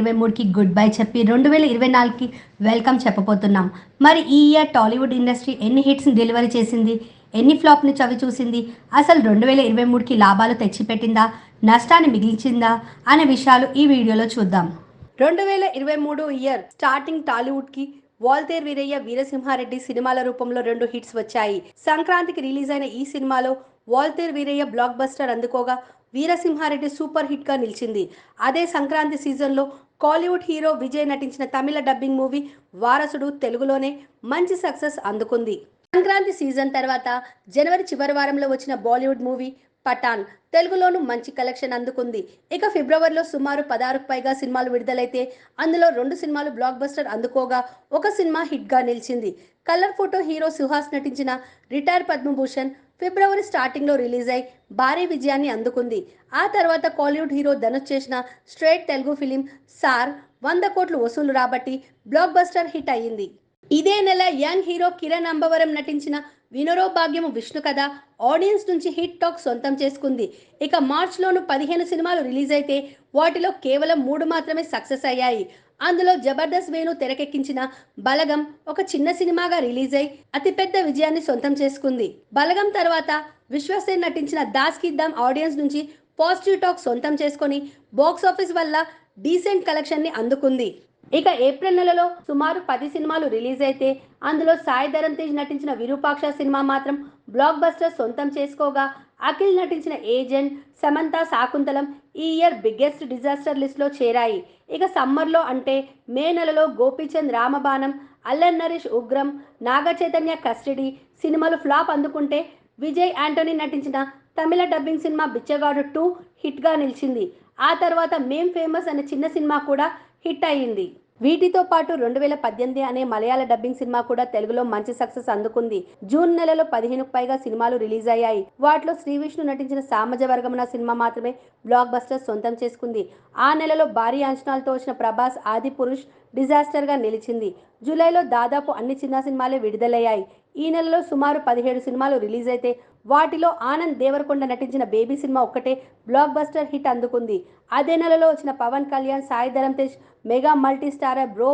ఇరవై మూడుకి good bye చెప్పి రెండు వేల ఇరవై నాలుగుకి వెల్కమ్ చెప్పబోతున్నాం. మరి ఈ ఇయర్ టాలీవుడ్ ఇండస్ట్రీ ఎన్ని హిట్స్ని డెలివరీ చేసింది? ఎన్ని ఫ్లాప్ని చవి చూసింది? అసలు రెండు వేల ఇరవై మూడుకి లాభాలు తెచ్చిపెట్టిందా? నష్టాన్ని మిగిల్చిందా? అనే విషయాలు ఈ వీడియోలో చూద్దాం. రెండు వేల ఇరవై మూడు ఇయర్ స్టార్టింగ్ టాలీవుడ్కి వాల్తేర్ వీరయ్య వీరసింహారెడ్డి సినిమాల రూపంలో రెండు హిట్స్ వచ్చాయి. సంక్రాంతికి రిలీజ్ అయిన ఈ సినిమాలో వాల్తేర్ వీరయ్య బ్లాక్ బస్టర్ అందుకోగా వీరసింహారెడ్డి సూపర్ హిట్గా నిలిచింది. అదే సంక్రాంతి సీజన్లో కాలీవుడ్ హీరో విజయ్ నటించిన తమిళ డబ్బింగ్ మూవీ వారసుడు తెలుగులోనే మంచి సక్సెస్ అందుకుంది. సంక్రాంతి సీజన్ తర్వాత జనవరి చివరి వారంలో వచ్చిన బాలీవుడ్ మూవీ పఠాన్ తెలుగులోనూ మంచి కలెక్షన్ అందుకుంది. ఇక ఫిబ్రవరిలో సుమారు పదహారుకు పైగా సినిమాలు విడుదలైతే అందులో రెండు సినిమాలు బ్లాక్ బస్టర్ అందుకోగా ఒక సినిమా హిట్గా నిలిచింది. కలర్ ఫోటో హీరో సుహాస్ నటించిన రిటైర్ పద్మభూషణ్ ఫిబ్రవరి స్టార్టింగ్లో రిలీజ్ అయి భారీ విజయాన్ని అందుకుంది. ఆ తర్వాత కాలీవుడ్ హీరో ధనుష్ చేసిన స్ట్రేట్ తెలుగు ఫిలిం సార్ వంద కోట్లు వసూలు రాబట్టి బ్లాక్ బస్టర్ హిట్ అయ్యింది. ఇదే నెల యంగ్ హీరో కిరణ్ అంబవరం నటించిన వినరో భాగ్యము విష్ణు కథ ఆడియన్స్ నుంచి హిట్ టాక్ సొంతం చేసుకుంది. ఇక మార్చ్లోను పదిహేను సినిమాలు రిలీజ్ అయితే వాటిలో కేవలం మూడు మాత్రమే సక్సెస్ అయ్యాయి. అందులో జబర్దస్త్ వేణు తెరకెక్కించిన బలగం ఒక చిన్న సినిమాగా రిలీజ్ అయి అతిపెద్ద విజయాన్ని సొంతం చేసుకుంది. బలగం తర్వాత విశ్వసేన్ నటించిన దాస్ కిద్దాం ఆడియన్స్ నుంచి పాజిటివ్ టాక్ సొంతం చేసుకొని బాక్స్ ఆఫీస్ వల్ల డీసెంట్ కలెక్షన్ని అందుకుంది. ఇక ఏప్రిల్ నెలలో సుమారు పది సినిమాలు రిలీజ్ అయితే అందులో సాయి ధరమ్ తేజ్ నటించిన విరూపాక్ష సినిమా మాత్రం బ్లాక్ బస్టర్ సొంతం చేసుకోగా అఖిల్ నటించిన ఏజెంట్ సమంత శాకుంతలం ఈ ఇయర్ బిగ్గెస్ట్ డిజాస్టర్ లిస్ట్లో చేరాయి. ఇక సమ్మర్లో అంటే మే నెలలో గోపీచంద్ రామబాణం అల్లన్ నరేష్ ఉగ్రం నాగచైతన్య కస్టడీ సినిమాలు ఫ్లాప్ అందుకుంటే విజయ్ యాంటోనీ నటించిన తమిళ డబ్బింగ్ సినిమా బిచ్చగాడు టూ హిట్గా నిలిచింది. ఆ తర్వాత మేం ఫేమస్ అనే చిన్న సినిమా కూడా హిట్ అయ్యింది. వీటితో పాటు రెండు వేల పద్దెనిమిది అనే మలయాళ డబ్బింగ్ సినిమా కూడా తెలుగులో మంచి సక్సెస్ అందుకుంది. జూన్ నెలలో పదిహేనుకు పైగా సినిమాలు రిలీజ్ అయ్యాయి వాటిలో శ్రీ విష్ణు నటించిన సామజ వర్గమన సినిమా మాత్రమే బ్లాక్ బస్టర్ సొంతం చేసుకుంది. ఆ నెలలో భారీ అంచనాలతో వచ్చిన ప్రభాస్ ఆది పురుష్ డిజాస్టర్గా నిలిచింది. జూలైలో దాదాపు అన్ని చిన్న సినిమాలే విడుదలయ్యాయి. ఈ నెలలో సుమారు పదిహేడు సినిమాలు రిలీజ్ అయితే వాటిలో ఆనంద్ దేవరకొండ నటించిన బేబీ సినిమా ఒక్కటే బ్లాక్ బస్టర్ హిట్ అందుకుంది. అదే నెలలో వచ్చిన Pawan Kalyan Sai Dharam Tej mega multi starrer Bro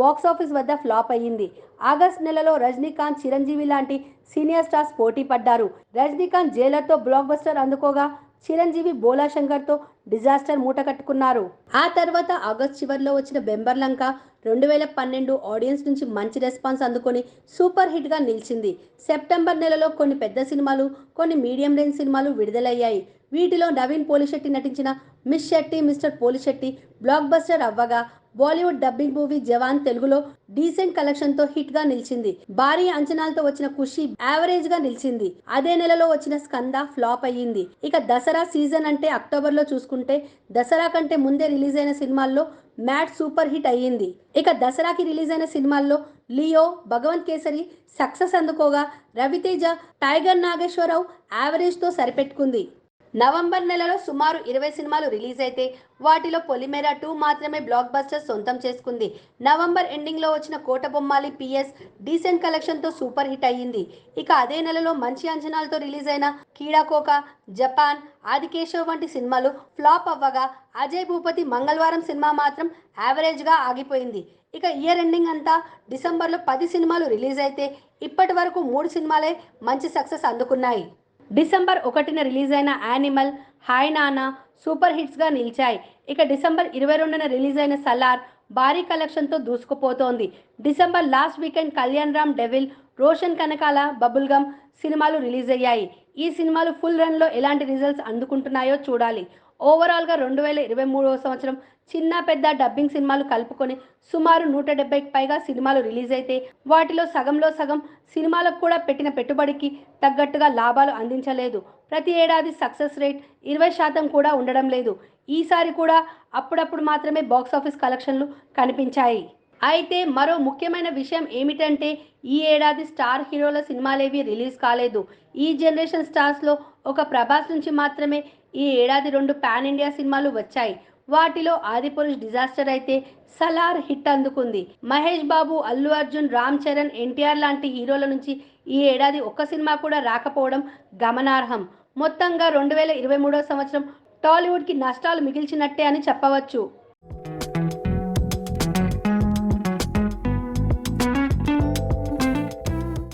box office వద్ద ఫ్లాప్ అయ్యింది. ఆగస్ట్ నెలలో రజనీకాంత్ చిరంజీవి లాంటి సీనియర్ స్టార్స్ పోటీ పడ్డారు. రజనీకాంత్ జైలర్తో బ్లాక్ బస్టర్ అందుకోగా చిరంజీవి బోలా శంకర్తో డిజాస్టర్ మూట కట్టుకున్నారు. ఆ తర్వాత ఆగస్ట్ చివరిలో వచ్చిన బెంబర్లంక రెండు వేల పన్నెండు ఆడియన్స్ నుంచి మంచి రెస్పాన్స్ అందుకొని సూపర్ హిట్గా నిలిచింది. సెప్టెంబర్ నెలలో కొన్ని పెద్ద సినిమాలు కొన్ని మీడియం రేంజ్ సినిమాలు విడుదలయ్యాయి. వీటిలో నవీన్ పోలిశెట్టి నటించిన Miss Shetty Mister Polishetty blockbuster అవ్వగా Bollywood dubbing movie Jawan తెలుగులో డీసెంట్ కలెక్షన్తో హిట్గా నిలిచింది. భారీ అంచనాలతో వచ్చిన ఖుషి యావరేజ్గా నిలిచింది. అదే నెలలో వచ్చిన స్కంద ఫ్లాప్ అయ్యింది. ఇక దసరా సీజన్ అంటే అక్టోబర్లో చూసుకుంటే దసరా కంటే ముందే రిలీజ్ అయిన సినిమాల్లో మ్యాట్ సూపర్ హిట్ అయ్యింది. ఇక దసరాకి రిలీజ్ అయిన సినిమాల్లో లియో భగవంత్ కేసరి సక్సెస్ అందుకోగా రవితేజ టైగర్ నాగేశ్వరరావు యావరేజ్తో సరిపెట్టుకుంది. నవంబర్ నెలలో సుమారు ఇరవై సినిమాలు రిలీజ్ అయితే వాటిలో పొలిమేరా టూ మాత్రమే బ్లాక్ బస్టర్ సొంతం చేసుకుంది. నవంబర్ ఎండింగ్లో వచ్చిన కోట బొమ్మాలి పిఎస్ డీసెంట్ కలెక్షన్తో సూపర్ హిట్ అయ్యింది. ఇక అదే నెలలో మంచి అంచనాలతో రిలీజ్ అయిన కీడాకోక జపాన్ ఆదికేశవ్ వంటి సినిమాలు ఫ్లాప్ అవ్వగా అజయ్ భూపతి మంగళవారం సినిమా మాత్రం యావరేజ్గా ఆగిపోయింది. ఇక ఇయర్ ఎండింగ్ అంతా డిసెంబర్లో పది సినిమాలు రిలీజ్ అయితే ఇప్పటి వరకు మూడు సినిమాలే మంచి సక్సెస్ అందుకున్నాయి. డిసెంబర్ ఒకటిన రిలీజ్ అయిన యానిమల్ హాయ్ నానా సూపర్ హిట్స్గా నిలిచాయి. ఇక డిసెంబర్ ఇరవై రెండున రిలీజ్ అయిన సలార్ భారీ కలెక్షన్తో దూసుకుపోతోంది. December last weekend Kalyan Ram devil Roshan Kanakala bubble gum సినిమాలు రిలీజ్ అయ్యాయి. ఈ సినిమాలు ఫుల్ రన్లో ఎలాంటి రిజల్ట్స్ అందుకుంటున్నాయో చూడాలి. ఓవరాల్గా రెండు వేల ఇరవై మూడవ సంవత్సరం చిన్న పెద్ద డబ్బింగ్ సినిమాలు కలుపుకొని సుమారు నూట డెబ్బైకి పైగా సినిమాలు రిలీజ్ అయితే వాటిలో సగంలో సగం సినిమాలకు కూడా పెట్టిన పెట్టుబడికి తగ్గట్టుగా లాభాలు అందించలేదు. ప్రతి ఏడాది సక్సెస్ రేట్ ఇరవై శాతం కూడా ఉండడం లేదు. ఈసారి కూడా అప్పుడప్పుడు మాత్రమే బాక్స్ ఆఫీస్ కలెక్షన్లు కనిపించాయి. అయితే మరో ముఖ్యమైన విషయం ఏమిటంటే ఈ ఏడాది స్టార్ హీరోల సినిమాలేవి రిలీజ్ కాలేదు. ఈ జనరేషన్ స్టార్స్లో ఒక ప్రభాస్ నుంచి మాత్రమే ఈ ఏడాది రెండు పాన్ ఇండియా సినిమాలు వచ్చాయి. వాటిలో ఆదిపురుష్ డిజాస్టర్ అయితే సలార్ హిట్ అందుకుంది. మహేష్ బాబు అల్లు అర్జున్ రామ్ చరణ్ ఎన్టీఆర్ లాంటి హీరోల నుంచి ఈ ఏడాది ఒక్క సినిమా కూడా రాకపోవడం గమనార్హం. మొత్తంగా రెండు వేల ఇరవై మూడో సంవత్సరం టాలీవుడ్కి నష్టాలు మిగిల్చినట్టే అని చెప్పవచ్చు.